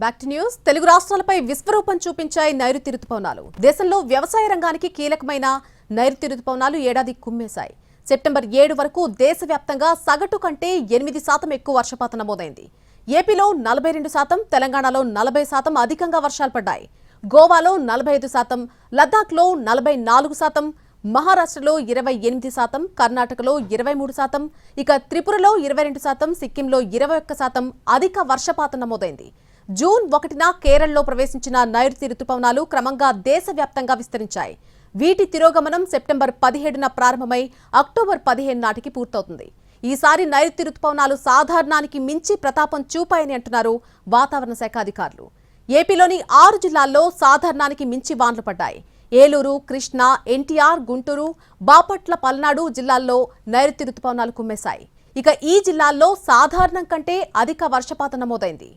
Back to news Telugu రాష్ట్రాలపై విశ్వరూపం చూపించాయి నైరుతి రుతుపవనాలు. దేశంలో వ్యవసాయ రంగానికి కీలకమైన నైరుతి రుతుపవనాలు ఏడాది కుమ్మేశాయి. సెప్టెంబర్ ఏడు వరకు దేశవ్యాప్తంగా సగటు కంటే ఎనిమిది శాతం ఎక్కువ వర్షపాతం నమోదైంది. ఏపీలో నలభై రెండు శాతం తెలంగాణలో నలభై శాతం అధికంగా వర్షాలు పడ్డాయి. గోవాలో నలభై ఐదు శాతం లద్దాఖ్లో నలభై నాలుగు శాతం మహారాష్ట్రలో ఇరవై ఎనిమిది శాతం కర్ణాటకలో ఇరవై మూడు శాతం ఇక త్రిపురలో ఇరవై రెండు శాతం సిక్కింలో ఇరవై ఒక్క శాతం అధిక వర్షపాతం నమోదైంది. జూన్ ఒకటిన కేరళలో ప్రవేశించిన నైరుతి రుతుపవనాలు క్రమంగా దేశవ్యాప్తంగా విస్తరించాయి. వీటి తిరోగమనం సెప్టెంబర్ పదిహేడున ప్రారంభమై అక్టోబర్ పదిహేను నాటికి పూర్తవుతుంది. ఈసారి నైరుతి రుతుపవనాలు సాధారణానికి మించి ప్రతాపం చూపాయని అంటున్నారు వాతావరణ శాఖ అధికారులు. ఏపీలోని ఆరు జిల్లాల్లో సాధారణానికి మించి వానలు పడ్డాయి. ఏలూరు కృష్ణా ఎన్టీఆర్ గుంటూరు బాపట్ల పల్నాడు జిల్లాల్లో నైరుతి రుతుపవనాలు కుమ్మేశాయి. ఇక ఈ జిల్లాల్లో సాధారణం కంటే అధిక వర్షపాతం నమోదైంది.